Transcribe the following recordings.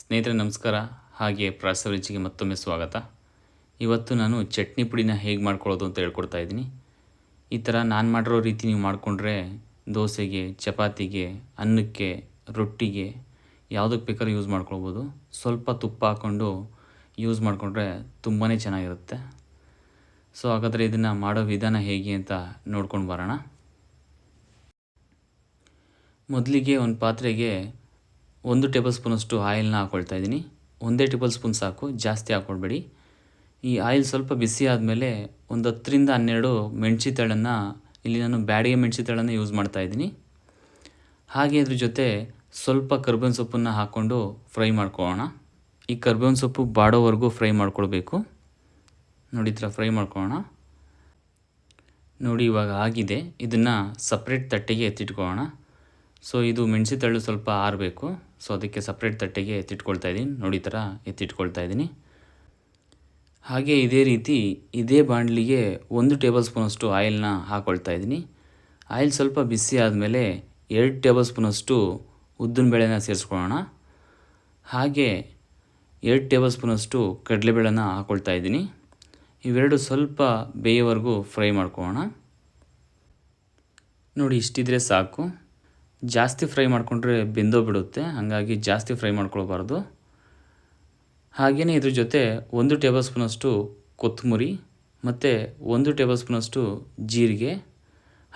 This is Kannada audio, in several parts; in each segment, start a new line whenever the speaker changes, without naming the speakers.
ಸ್ನೇಹಿತರೆ, ನಮಸ್ಕಾರ. ಹಾಗೆ ಪ್ರಾಸವರಿಚಿಗೆ ಮತ್ತೊಮ್ಮೆ ಸ್ವಾಗತ. ಇವತ್ತು ನಾನು ಚಟ್ನಿ ಪುಡಿನ ಹೇಗೆ ಮಾಡ್ಕೊಳ್ಳೋದು ಅಂತ ಹೇಳ್ಕೊಡ್ತಾ ಇದ್ದೀನಿ. ಈ ಥರ ನಾನು ಮಾಡಿರೋ ರೀತಿ ನೀವು ಮಾಡಿಕೊಂಡ್ರೆ ದೋಸೆಗೆ, ಚಪಾತಿಗೆ, ಅನ್ನಕ್ಕೆ, ರೊಟ್ಟಿಗೆ ಯಾವುದಕ್ಕೆ ಬೇಕಾದ್ರೂ ಯೂಸ್ ಮಾಡ್ಕೊಳ್ಬೋದು. ಸ್ವಲ್ಪ ತುಪ್ಪ ಹಾಕ್ಕೊಂಡು ಯೂಸ್ ಮಾಡಿಕೊಂಡ್ರೆ ತುಂಬಾ ಚೆನ್ನಾಗಿರುತ್ತೆ. ಸೊ, ಹಾಗಾದರೆ ಇದನ್ನು ಮಾಡೋ ವಿಧಾನ ಹೇಗೆ ಅಂತ ನೋಡ್ಕೊಂಡು ಬರೋಣ. ಮೊದಲಿಗೆ ಒಂದು ಪಾತ್ರೆಗೆ ಒಂದು ಟೇಬಲ್ ಸ್ಪೂನಷ್ಟು ಆಯಿಲ್ನ ಹಾಕ್ಕೊಳ್ತಾ ಇದ್ದೀನಿ. ಒಂದೇ ಟೇಬಲ್ ಸ್ಪೂನ್ ಸಾಕು, ಜಾಸ್ತಿ ಹಾಕ್ಕೊಳ್ಬೇಡಿ ಈ ಆಯಿಲ್ ಸ್ವಲ್ಪ ಬಿಸಿ ಆದಮೇಲೆ ಒಂದು ಹತ್ತರಿಂದ ಹನ್ನೆರಡು ಮೆಣಸಿ ತಳನ್ನು ಇಲ್ಲಿ ನಾನು ಬ್ಯಾಡಿಗೆ ಮೆಣಸಿ ತಳನ್ನು ಯೂಸ್ ಮಾಡ್ತಾ ಇದ್ದೀನಿ. ಹಾಗೆ ಅದ್ರ ಜೊತೆ ಸ್ವಲ್ಪ ಕರ್ಬೇವಿನ ಸೊಪ್ಪನ್ನು ಹಾಕ್ಕೊಂಡು ಫ್ರೈ ಮಾಡ್ಕೊಳ್ಳೋಣ. ಈ ಕರ್ಬೇವಿನ ಸೊಪ್ಪು ಬಾಡೋವರೆಗೂ ಫ್ರೈ ಮಾಡ್ಕೊಳ್ಬೇಕು. ನೋಡಿ ಥರ ಫ್ರೈ ಮಾಡ್ಕೊಳ್ಳೋಣ. ನೋಡಿ ಇವಾಗ ಆಗಿದೆ. ಇದನ್ನು ಸಪ್ರೇಟ್ ತಟ್ಟೆಗೆ ಎತ್ತಿಟ್ಕೊಳ್ಳೋಣ. ಸೊ ಇದು ಮೆಣಸಿ ತಳ್ಳು ಸ್ವಲ್ಪ ಆರಬೇಕು. ಸೊ ಅದಕ್ಕೆ ಸಪ್ರೇಟ್ ತಟ್ಟೆಗೆ ಎತ್ತಿಟ್ಕೊಳ್ತಾ ಇದ್ದೀನಿ. ನೋಡಿ ಥರ ಎತ್ತಿಟ್ಕೊಳ್ತಾ ಇದ್ದೀನಿ. ಹಾಗೆ ಇದೇ ರೀತಿ ಇದೇ ಬಾಣಲಿಗೆ ಒಂದು ಟೇಬಲ್ ಸ್ಪೂನಷ್ಟು ಆಯಿಲ್ನ ಹಾಕ್ಕೊಳ್ತಾ ಇದ್ದೀನಿ. ಆಯಿಲ್ ಸ್ವಲ್ಪ ಬಿಸಿ ಆದಮೇಲೆ ಎರಡು ಟೇಬಲ್ ಸ್ಪೂನಷ್ಟು ಉದ್ದಿನ ಬೇಳೆನ ಸೇರಿಸ್ಕೊಳ್ಳೋಣ. ಹಾಗೆ ಎರಡು ಟೇಬಲ್ ಸ್ಪೂನಷ್ಟು ಕಡಲೆಬೇಳೆನ ಹಾಕ್ಕೊಳ್ತಾ ಇದ್ದೀನಿ. ಇವೆರಡು ಸ್ವಲ್ಪ ಬೇಯೋವರೆಗೂ ಫ್ರೈ ಮಾಡ್ಕೊಳ್ಳೋಣ. ನೋಡಿ, ಇಷ್ಟಿದ್ರೆ ಸಾಕು. ಜಾಸ್ತಿ ಫ್ರೈ ಮಾಡಿಕೊಂಡ್ರೆ ಬೆಂದೋಗ್ಬಿಡುತ್ತೆ ಹಾಗಾಗಿ ಜಾಸ್ತಿ ಫ್ರೈ ಮಾಡ್ಕೊಳ್ಬಾರ್ದು. ಹಾಗೆಯೇ ಇದ್ರ ಜೊತೆ ಒಂದು ಟೇಬಲ್ ಸ್ಪೂನಷ್ಟು ಕೊತ್ತಂಬರಿ ಮತ್ತು ಒಂದು ಟೇಬಲ್ ಸ್ಪೂನಷ್ಟು ಜೀರಿಗೆ,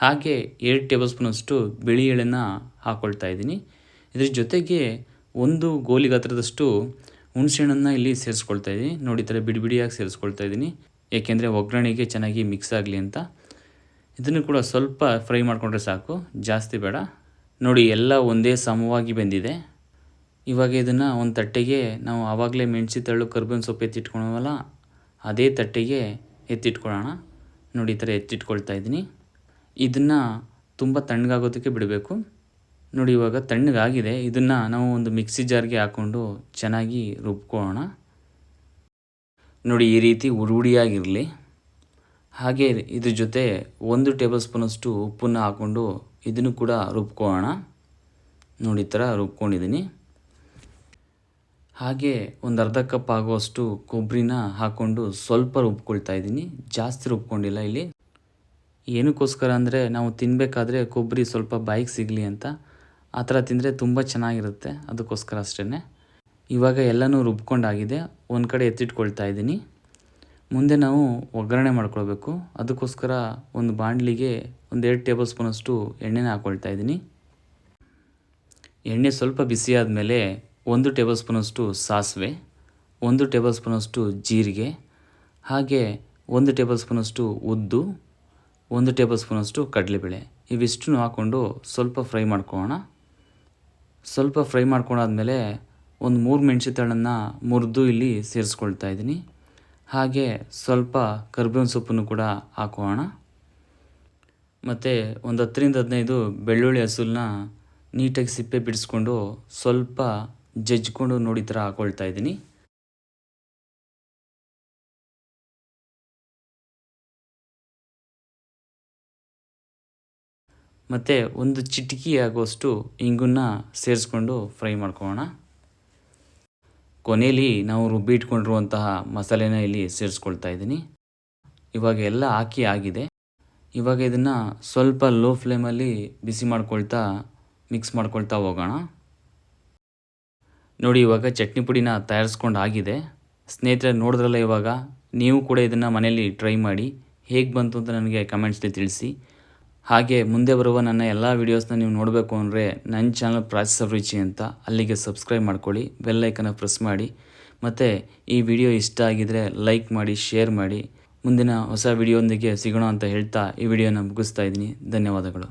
ಹಾಗೆ ಎರಡು ಟೇಬಲ್ ಸ್ಪೂನಷ್ಟು ಬಿಳಿ ಎಳೆನ ಹಾಕ್ಕೊಳ್ತಾ ಇದ್ದೀನಿ. ಇದ್ರ ಜೊತೆಗೆ ಒಂದು ಗೋಲಿ ಗಾತ್ರದಷ್ಟು ಹುಣಸೆಹಣ್ಣನ್ನು ಇಲ್ಲಿ ಸೇರಿಸ್ಕೊಳ್ತಾ ಇದ್ದೀನಿ. ನೋಡಿ ಥರ ಬಿಡಿ ಬಿಡಿಯಾಗಿ ಸೇರಿಸ್ಕೊಳ್ತಾ ಇದ್ದೀನಿ. ಏಕೆಂದರೆ ಒಗ್ಗರಣೆಗೆ ಚೆನ್ನಾಗಿ ಮಿಕ್ಸ್ ಆಗಲಿ ಅಂತ. ಇದನ್ನು ಕೂಡ ಸ್ವಲ್ಪ ಫ್ರೈ ಮಾಡಿಕೊಂಡ್ರೆ ಸಾಕು. ಜಾಸ್ತಿ ಬೇಡ. ನೋಡಿ, ಎಲ್ಲ ಒಂದೇ ಸಮವಾಗಿ ಬಂದಿದೆ. ಇವಾಗ ಇದನ್ನು ಒಂದು ತಟ್ಟೆಗೆ ನಾವು ಆವಾಗಲೇ ಮೆಣಸಿ ತಳ್ಳು ಕರ್ಬೇವಿನ ಸೊಪ್ಪು ಎತ್ತಿಟ್ಕೊಳವಲ್ಲ, ಅದೇ ತಟ್ಟೆಗೆ ಎತ್ತಿಟ್ಕೊಳ್ಳೋಣ. ನೋಡಿ, ಈ ಥರ ಎತ್ತಿಟ್ಕೊಳ್ತಾ ಇದ್ದೀನಿ. ಇದನ್ನು ತುಂಬ ತಣ್ಣಗಾಗೋದಕ್ಕೆ ಬಿಡಬೇಕು. ನೋಡಿ, ಇವಾಗ ತಣ್ಣಗಾಗಿದೆ. ಇದನ್ನು ನಾವು ಒಂದು ಮಿಕ್ಸಿ ಜಾರ್ಗೆ ಹಾಕ್ಕೊಂಡು ಚೆನ್ನಾಗಿ ರುಬ್ಕೊಳ್ಳೋಣ. ನೋಡಿ, ಈ ರೀತಿ ಉರುಡಿಯಾಗಿರಲಿ ಹಾಗೆ ಇದ್ರ ಜೊತೆ ಒಂದು ಟೇಬಲ್ ಸ್ಪೂನಷ್ಟು ಉಪ್ಪನ್ನು ಹಾಕ್ಕೊಂಡು ಇದನ್ನು ಕೂಡ ರುಬ್ಕೊಳ್ಳೋಣ ನೋಡಿ ಈ ಥರ ರುಬ್ಕೊಂಡಿದ್ದೀನಿ ಹಾಗೆ ಒಂದು ಅರ್ಧ ಕಪ್ ಆಗುವಷ್ಟು ಕೊಬ್ಬರಿನ ಹಾಕ್ಕೊಂಡು ಸ್ವಲ್ಪ ರುಬ್ಕೊಳ್ತಾ ಇದ್ದೀನಿ. ಜಾಸ್ತಿ ರುಬ್ಕೊಂಡಿಲ್ಲ ಇಲ್ಲಿ. ಏನಕ್ಕೋಸ್ಕರ ಅಂದರೆ ನಾವು ತಿನ್ನಬೇಕಾದ್ರೆ ಕೊಬ್ಬರಿ ಸ್ವಲ್ಪ ಬಾಯಿಗೆ ಸಿಗಲಿ ಅಂತ. ಆ ಥರ ತಿಂದರೆ ತುಂಬ ಚೆನ್ನಾಗಿರುತ್ತೆ. ಅದಕ್ಕೋಸ್ಕರ ಅಷ್ಟೇ ಇವಾಗ ಎಲ್ಲನೂ ರುಬ್ಕೊಂಡಾಗಿದೆ. ಒಂದು ಕಡೆ ಎತ್ತಿಟ್ಕೊಳ್ತಾ ಇದ್ದೀನಿ. ಮುಂದೆ ನಾವು ಒಗ್ಗರಣೆ ಮಾಡ್ಕೊಳ್ಬೇಕು. ಅದಕ್ಕೋಸ್ಕರ ಒಂದು ಬಾಣಲಿಗೆ ಒಂದು ಎರಡು ಟೇಬಲ್ ಸ್ಪೂನಷ್ಟು ಎಣ್ಣೆನ ಹಾಕ್ಕೊಳ್ತಾ ಇದ್ದೀನಿ. ಎಣ್ಣೆ ಸ್ವಲ್ಪ ಬಿಸಿ ಆದಮೇಲೆ ಒಂದು ಟೇಬಲ್ ಸ್ಪೂನಷ್ಟು ಸಾಸಿವೆ, ಒಂದು ಟೇಬಲ್ ಸ್ಪೂನಷ್ಟು ಜೀರಿಗೆ, ಹಾಗೆ ಒಂದು ಟೇಬಲ್ ಸ್ಪೂನಷ್ಟು ಉದ್ದು, ಒಂದು ಟೇಬಲ್ ಸ್ಪೂನಷ್ಟು ಕಡಲೆಬೇಳೆ. ಇವಿಷ್ಟನ್ನು ಹಾಕ್ಕೊಂಡು ಸ್ವಲ್ಪ ಫ್ರೈ ಮಾಡ್ಕೊಳ್ಳೋಣ. ಸ್ವಲ್ಪ ಫ್ರೈ ಮಾಡ್ಕೊಂಡಾದ್ಮೇಲೆ ಒಂದು ಮೂರು ಮೆಣಸಿನಕಾಳನ್ನು ಮುರಿದು ಇಲ್ಲಿ ಸೇರಿಸ್ಕೊಳ್ತಾ ಇದ್ದೀನಿ. ಹಾಗೆ ಸ್ವಲ್ಪ ಕರ್ಬೇವಿನ ಸೊಪ್ಪನ್ನು ಕೂಡ ಹಾಕೋಣ. ಮತ್ತು ಒಂದು ಹತ್ತರಿಂದ ಹದಿನೈದು ಬೆಳ್ಳುಳ್ಳಿ ಹಸುಲನ್ನ ನೀಟಾಗಿ ಸಿಪ್ಪೆ ಬಿಡಿಸ್ಕೊಂಡು ಸ್ವಲ್ಪ ಜಜ್ಜಿಕೊಂಡು ನೋಡಿ ಥರ ಹಾಕೊಳ್ತಾ ಇದ್ದೀನಿ. ಮತ್ತು ಒಂದು ಚಿಟಕಿ ಆಗೋಷ್ಟು ಇಂಗನ್ನು ಸೇರಿಸ್ಕೊಂಡು ಫ್ರೈ ಮಾಡ್ಕೊಳ್ಳೋಣ. ಕೊನೆಯಲ್ಲಿ ನಾವು ರುಬ್ಬಿ ಇಟ್ಕೊಂಡಿರುವಂತಹ ಮಸಾಲೆನ ಇಲ್ಲಿ ಸೇರಿಸ್ಕೊಳ್ತಾ ಇದ್ದೀನಿ. ಇವಾಗ ಎಲ್ಲ ಹಾಕಿ ಆಗಿದೆ. ಇವಾಗ ಇದನ್ನು ಸ್ವಲ್ಪ ಲೋ ಫ್ಲೇಮಲ್ಲಿ ಬಿಸಿ ಮಾಡ್ಕೊಳ್ತಾ ಮಿಕ್ಸ್ ಮಾಡ್ಕೊಳ್ತಾ ಹೋಗೋಣ. ನೋಡಿ ಇವಾಗ ಚಟ್ನಿ ಪುಡಿನ ತಯಾರಿಸ್ಕೊಂಡು ಆಗಿದೆ. ಸ್ನೇಹಿತರೆ, ನೋಡಿದ್ರಲ್ಲ ಇವಾಗ? ನೀವು ಕೂಡ ಇದನ್ನು ಮನೆಯಲ್ಲಿ ಟ್ರೈ ಮಾಡಿ. ಹೇಗೆ ಬಂತು ಅಂತ ನನಗೆ ಕಮೆಂಟ್ಸ್ಲಿ ತಿಳಿಸಿ. ಹಾಗೆ ಮುಂದೆ ಬರುವ ನನ್ನ ಎಲ್ಲ ವೀಡಿಯೋಸ್ನ ನೀವು ನೋಡಬೇಕು ಅಂದರೆ ನನ್ನ ಚಾನಲ್ ಪ್ರಾಸೆಸ್ ರುಚಿ ಅಂತ ಅಲ್ಲಿಗೆ ಸಬ್ಸ್ಕ್ರೈಬ್ ಮಾಡ್ಕೊಳ್ಳಿ ಬೆಲ್ಲೈಕನ್ನ ಪ್ರೆಸ್ ಮಾಡಿ. ಮತ್ತು ಈ ವಿಡಿಯೋ ಇಷ್ಟ ಆಗಿದರೆ ಲೈಕ್ ಮಾಡಿ ಶೇರ್ ಮಾಡಿ. ಮುಂದಿನ ಹೊಸ ವಿಡಿಯೋದೊಂದಿಗೆ ಸಿಗೋಣ ಅಂತ ಹೇಳ್ತಾ ಈ ವಿಡಿಯೋನ ಮುಗಿಸ್ತಾ ಇದ್ದೀನಿ. ಧನ್ಯವಾದಗಳು.